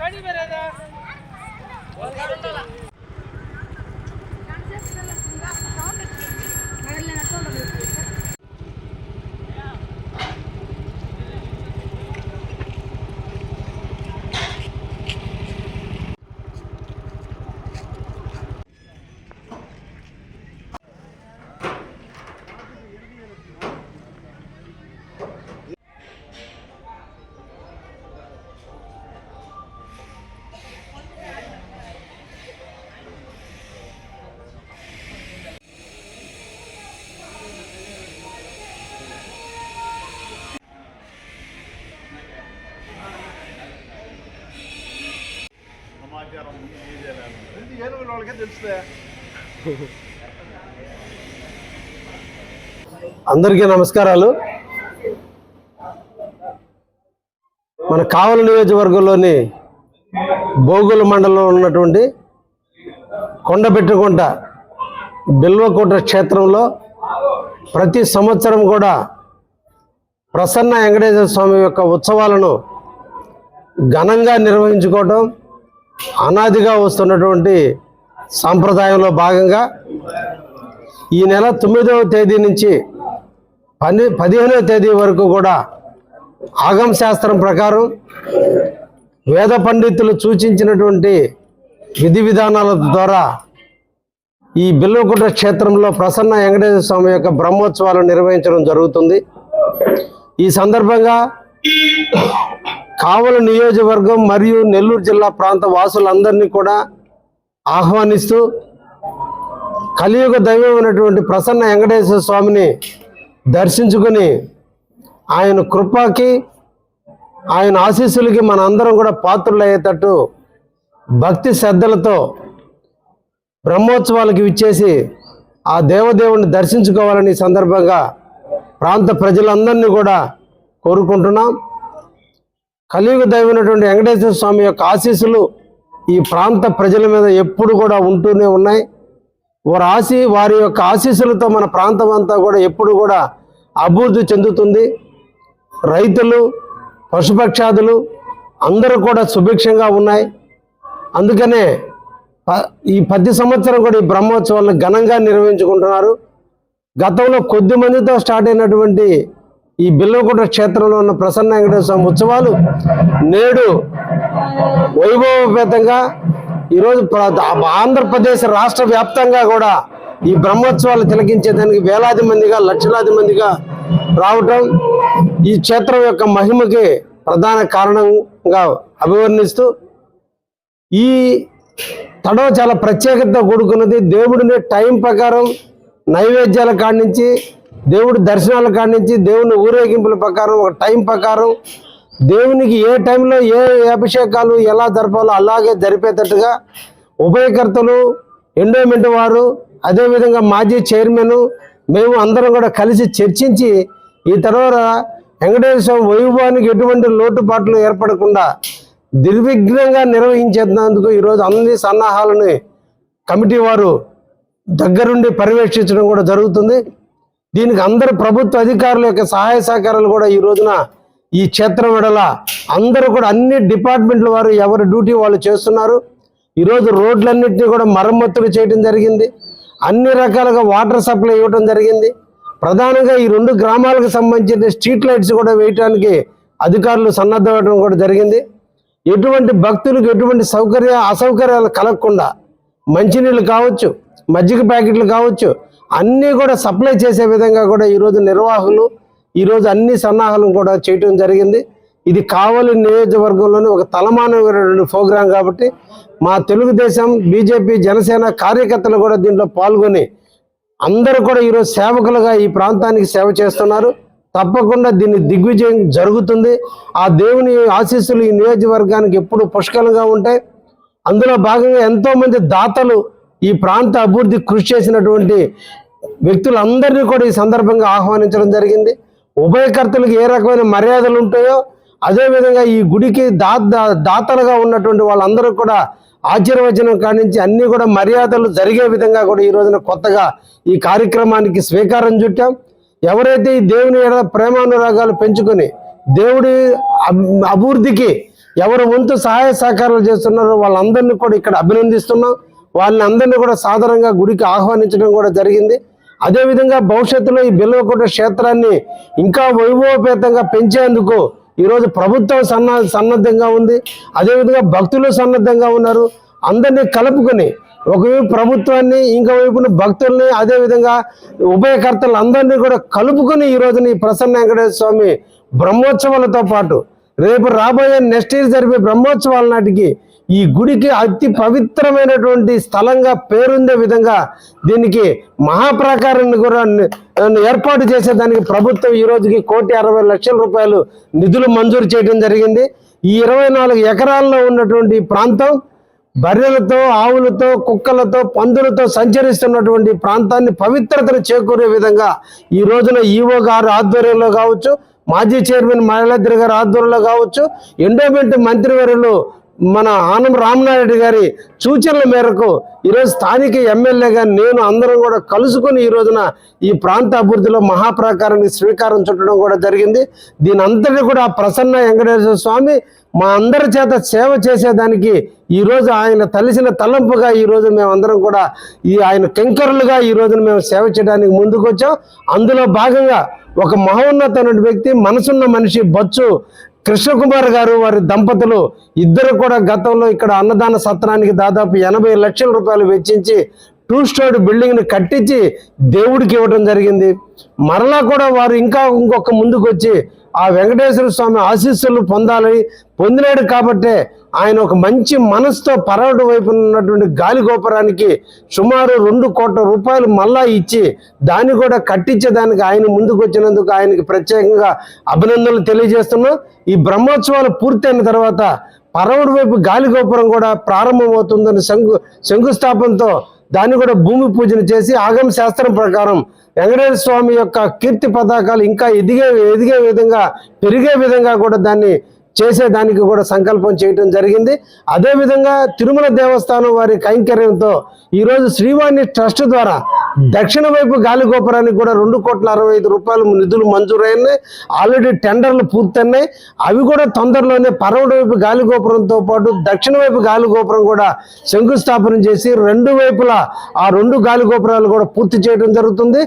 ಕಡಿಮೆ వాళ్ళకే తెలుస్తుంది అందరికీ నమస్కారాలు. మన కావల నియోజకవర్గంలోని బోగుల మండలంలో ఉన్నటువంటి కొండబెట్టుకుంట బిల్వకోట క్షేత్రంలో ప్రతి సంవత్సరం కూడా ప్రసన్న వెంకటేశ్వర స్వామి యొక్క ఉత్సవాలను ఘనంగా నిర్వహించుకోవటం అనాదిగా వస్తున్నటువంటి సాంప్రదాయంలో భాగంగా ఈ నెల తొమ్మిదవ తేదీ నుంచి పని పదిహేనవ తేదీ వరకు కూడా ఆగం శాస్త్రం ప్రకారం వేద పండితులు సూచించినటువంటి విధి విధానాల ద్వారా ఈ బిల్వకుంట క్షేత్రంలో ప్రసన్న వెంకటేశ్వర స్వామి యొక్క బ్రహ్మోత్సవాలు నిర్వహించడం జరుగుతుంది. ఈ సందర్భంగా కావల నియోజకవర్గం మరియు నెల్లూరు జిల్లా ప్రాంత వాసులందరినీ కూడా ఆహ్వానిస్తూ కలియుగ దైవమైనటువంటి ప్రసన్న వెంకటేశ్వర స్వామిని దర్శించుకొని ఆయన కృపకి ఆయన ఆశీస్సులకి మన అందరం కూడా పాత్రలు అయ్యేటట్టు భక్తి శ్రద్ధలతో బ్రహ్మోత్సవాలకు ఇచ్చేసి ఆ దేవదేవుని దర్శించుకోవాలని సందర్భంగా ప్రాంత ప్రజలందరినీ కూడా కోరుకుంటున్నాం. కలియుగ దైవమైనటువంటి వెంకటేశ్వర స్వామి యొక్క ఆశీస్సులు ఈ ప్రాంత ప్రజల మీద ఎప్పుడు కూడా ఉంటూనే ఉన్నాయి. వారి ఆశీ వారి యొక్క ఆశీస్సులతో మన ప్రాంతం అంతా కూడా ఎప్పుడు కూడా అభివృద్ధి చెందుతుంది. రైతులు పశుపక్షాదులు అందరూ కూడా సుభిక్షంగా ఉన్నాయి. అందుకనే ప- ఈ ప్రతి సంవత్సరం కూడా ఈ బ్రహ్మోత్సవాలను ఘనంగా నిర్వహించుకుంటున్నారు. గతంలో కొద్ది మందితో స్టార్ట్ అయినటువంటి ఈ బిల్లవకుంట క్షేత్రంలో ఉన్న ప్రసన్న వెంకటేశ్వర స్వామి ఉత్సవాలు నేడు వైభవపేతంగా ఈరోజు ఆంధ్రప్రదేశ్ రాష్ట్ర వ్యాప్తంగా కూడా ఈ బ్రహ్మోత్సవాలు తిలకించేదానికి వేలాది మందిగా లక్షలాది మందిగా రావటం ఈ క్షేత్రం యొక్క మహిమకి ప్రధాన కారణంగా అభివర్ణిస్తూ ఈ తడవ చాలా ప్రత్యేకత కూడుకున్నది. దేవుడిని టైం ప్రకారం నైవేద్యాల కాడి నుంచి దేవుడి దర్శనాల కాడి నుంచి దేవుని ఊరేగింపుల ప్రకారం ఒక టైం ప్రకారం దేవునికి ఏ టైంలో ఏ అభిషేకాలు ఎలా జరపాలో అలాగే జరిపేటట్టుగా ఉభయకర్తలు ఎండోమెంట్ వారు అదేవిధంగా మాజీ చైర్మన్ మేము అందరం కూడా కలిసి చర్చించి ఈ తర్వాత వెంకటేశ్వర స్వామి వైభవానికి ఎటువంటి లోటుపాట్లు ఏర్పడకుండా నిర్విఘ్నంగా నిర్వహించేందుకు ఈరోజు అన్ని సన్నాహాలని కమిటీ వారు దగ్గరుండి పర్యవేక్షించడం కూడా జరుగుతుంది. దీనికి అందరు ప్రభుత్వ అధికారుల యొక్క సహాయ సహకారాలు కూడా ఈ రోజున ఈ క్షేత్రం వెడల అందరూ కూడా అన్ని డిపార్ట్మెంట్ల వారు ఎవరి డ్యూటీ వాళ్ళు చేస్తున్నారు. ఈరోజు రోడ్లన్నింటినీ కూడా మరమ్మతులు చేయడం జరిగింది. అన్ని రకాలుగా వాటర్ సప్లై ఇవ్వడం జరిగింది. ప్రధానంగా ఈ రెండు గ్రామాలకు సంబంధించిన స్ట్రీట్ లైట్స్ కూడా వేయటానికి అధికారులు సన్నద్ధమవడం కూడా జరిగింది. ఎటువంటి భక్తులకు ఎటువంటి సౌకర్య అసౌకర్యాలు కలగకుండా మంచినీళ్ళు కావచ్చు మజ్జిగ ప్యాకెట్లు కావచ్చు అన్నీ కూడా సప్లై చేసే విధంగా కూడా ఈరోజు నిర్వాహకులు ఈరోజు అన్ని సన్నాహాలు కూడా చేయటం జరిగింది. ఇది కావలి నియోజకవర్గంలోని ఒక తలమానమైనటువంటి ప్రోగ్రాం కాబట్టి మా తెలుగుదేశం బీజేపీ జనసేన కార్యకర్తలు కూడా దీంట్లో పాల్గొని అందరూ కూడా ఈరోజు సేవకులుగా ఈ ప్రాంతానికి సేవ చేస్తున్నారు. తప్పకుండా దీన్ని దిగ్విజయం జరుగుతుంది. ఆ దేవుని ఆశీస్సులు ఈ నియోజకవర్గానికి ఎప్పుడు పుష్కలంగా ఉంటాయి. అందులో భాగంగా ఎంతోమంది దాతలు ఈ ప్రాంత అభివృద్ధి కృషి చేసినటువంటి వ్యక్తులందరినీ కూడా ఈ సందర్భంగా ఆహ్వానించడం జరిగింది. ఉభయకర్తలకు ఏ రకమైన మర్యాదలు ఉంటాయో అదేవిధంగా ఈ గుడికి దా దాతలుగా ఉన్నటువంటి వాళ్ళందరూ కూడా ఆశీర్వచనం కానించి అన్నీ కూడా మర్యాదలు జరిగే విధంగా కూడా ఈ రోజున కొత్తగా ఈ కార్యక్రమానికి స్వీకారం చుట్టాం. ఎవరైతే ఈ దేవుని ప్రేమానురాగాలు పెంచుకొని దేవుడి అభివృద్ధికి ఎవరు వంతు సహాయ సహకారాలు చేస్తున్నారో వాళ్ళందరినీ కూడా ఇక్కడ అభినందిస్తున్నాం. వాళ్ళని అందరినీ కూడా సాధారణంగా గుడికి ఆహ్వానించడం కూడా జరిగింది. అదేవిధంగా భవిష్యత్తులో ఈ బిల్వకోట క్షేత్రాన్ని ఇంకా వైభవపేతంగా పెంచేందుకు ఈరోజు ప్రభుత్వం సన్న సన్నద్ధంగా ఉంది. అదేవిధంగా భక్తులు సన్నద్ధంగా ఉన్నారు. అందరినీ కలుపుకొని ఒకవైపు ప్రభుత్వాన్ని ఇంకో వైపున భక్తుల్ని అదేవిధంగా ఉభయకర్తలు అందరినీ కూడా కలుపుకొని ఈ రోజున ఈ ప్రసన్న వెంకటేశ్వర స్వామి బ్రహ్మోత్సవాలతో పాటు రేపు రాబోయే నెక్స్ట్ ఇయర్ జరిపే బ్రహ్మోత్సవాల నాటికి ఈ గుడికి అతి పవిత్రమైనటువంటి స్థలంగా పేరుందే విధంగా దీనికి మహాప్రాకారాన్ని కూడా ఏర్పాటు చేసేదానికి ప్రభుత్వం ఈ రోజుకి కోటి అరవై లక్షల రూపాయలు నిధులు మంజూరు చేయడం జరిగింది. ఈ ఇరవై నాలుగు ఎకరాల్లో ఉన్నటువంటి ప్రాంతం బర్రెలతో ఆవులతో కుక్కలతో పందులతో సంచరిస్తున్నటువంటి ప్రాంతాన్ని పవిత్రతను చేకూరే విధంగా ఈ రోజున ఈవో గారు ఆధ్వర్యంలో కావచ్చు మాజీ చైర్మన్ మహిళాద్రి గారు ఆధ్వర్యంలో కావచ్చు ఎండోమెంట్ మంత్రివర్యులు మన ఆనం రామనాయుడు గారి సూచనల మేరకు ఈరోజు స్థానిక ఎమ్మెల్యేగా నేను అందరం కూడా కలుసుకొని ఈ రోజున ఈ ప్రాంత అభివృద్ధిలో మహాప్రాకారానికి శ్రీకారం చుట్టడం కూడా జరిగింది. దీని అంతటి కూడా ప్రసన్న వెంకటేశ్వర స్వామి మా అందరి చేత సేవ చేసేదానికి ఈ రోజు ఆయన తలిసిన తలంపుగా ఈ రోజు మేమందరం కూడా ఈ ఆయన కెంకరులుగా ఈ రోజున మేము సేవ చేయడానికి ముందుకు వచ్చాం అందులో భాగంగా ఒక మహోన్నతమైన వ్యక్తి మనసున్న మనిషి బొచ్చు కృష్ణకుమార్ గారు వారి దంపతులు ఇద్దరు కూడా గతంలో ఇక్కడ అన్నదాన సత్రానికి దాదాపు ఎనభై లక్షల రూపాయలు వెచ్చించి టూ స్టోరీ బిల్డింగ్ని కట్టించి దేవుడికి ఇవ్వడం జరిగింది. మరలా కూడా వారు ఇంకా ఇంకొక ముందుకు వచ్చి ఆ వెంకటేశ్వర స్వామి ఆశీస్సులు పొందాలని పొందినాడు కాబట్టే ఆయన ఒక మంచి మనసుతో పరవడు వైపు ఉన్నటువంటి గాలి గోపురానికి సుమారు రెండు కోట్ల రూపాయలు మళ్ళా ఇచ్చి దాన్ని కూడా కట్టించేదానికి ఆయన ముందుకు వచ్చినందుకు ఆయనకి ప్రత్యేకంగా అభినందనలు తెలియజేస్తున్నాం. ఈ బ్రహ్మోత్సవాలు పూర్తయిన తర్వాత పరవడు వైపు గాలి గోపురం కూడా ప్రారంభమవుతుందని శంకు శంకుస్థాపనతో దాన్ని కూడా భూమి పూజన చేసి ఆగమ శాస్త్రం ప్రకారం వెంకటేశ్వర స్వామి యొక్క కీర్తి పతాకాలు ఇంకా ఎదిగే ఎదిగే విధంగా పెరిగే విధంగా కూడా దాన్ని చేసేదానికి కూడా సంకల్పం చేయటం జరిగింది. అదేవిధంగా తిరుమల దేవస్థానం వారి కైంకర్యంతో ఈరోజు శ్రీవాణి ట్రస్ట్ ద్వారా దక్షిణ వైపు గాలి గోపురానికి కూడా రెండు కోట్ల అరవై ఐదు రూపాయలు నిధులు మంజూరైనాయి. ఆల్రెడీ టెండర్లు పూర్తయినాయి. అవి కూడా తొందరలోనే పరవడు వైపు గాలి గోపురంతో పాటు దక్షిణ వైపు గాలి గోపురం కూడా శంకుస్థాపన చేసి రెండు వైపులా ఆ రెండు గాలి గోపురాలు కూడా పూర్తి చేయడం జరుగుతుంది.